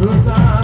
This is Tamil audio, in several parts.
Rosa.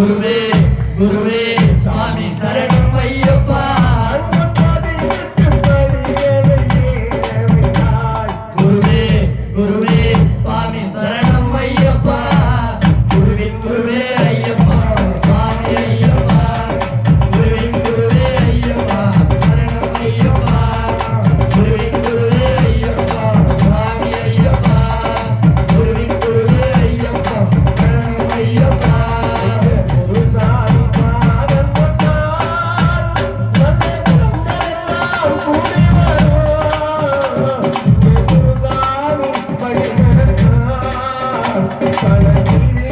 Gurve, Gurve. கணக்கிலே